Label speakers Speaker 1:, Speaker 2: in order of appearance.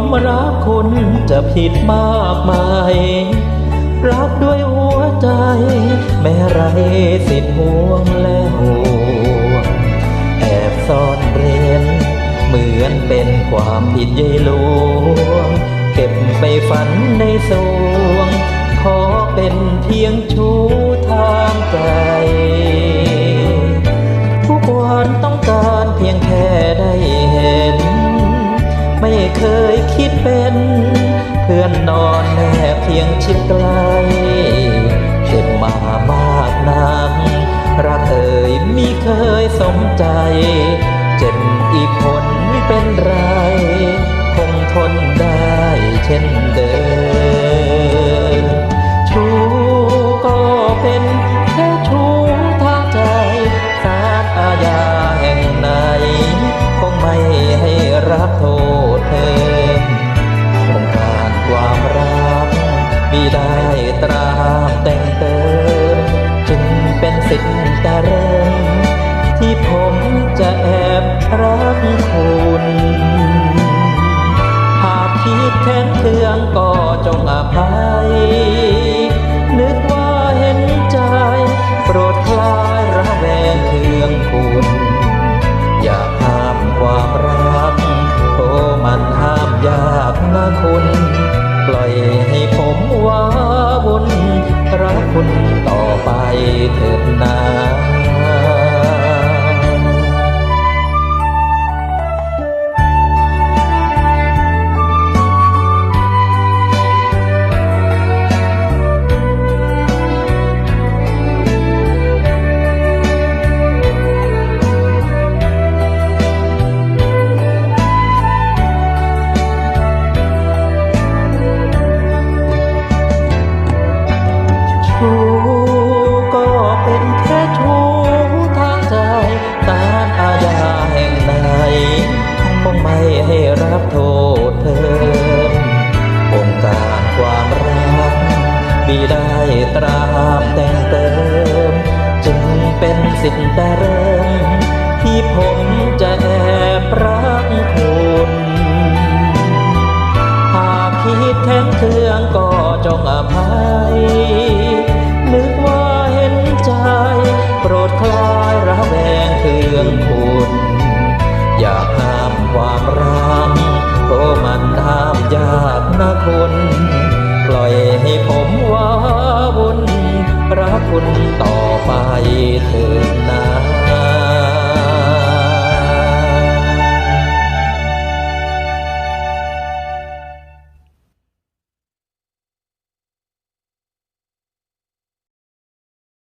Speaker 1: มรักคุณจะผิดมากมาย รักด้วยหัวใจ แม้ไรสิทธิ์ห่วงและห่วงแอบซ่อนเร้นเหมือนเป็นความผิดใยหลวง เก็บไปฝันในสวง ขอเป็นเพียงชูทางใจ ยคิดเป็น เพื่อนนอนแนบเพียงชิดไกลเจ็บมามากนักรักเอ่ยมีเคยสมใจ เจ็บอีกคน มีได้ตราแต่งเติมจึงเป็นสิ่งแต่เริ่มที่ผมจะแอบรัก คุณต่อไปเถิดนา คงไม่ให้รับโทษเพิ่มองการความรักมีได้ตรามแต่งเติม จึงเป็นสิ่งแต่เริ่ม ที่ผมจะแอบรักคุณหากคิดแค้นเคืองก็จงอภัย มว่าวุ่นรักคุณต่อไปเถิดนา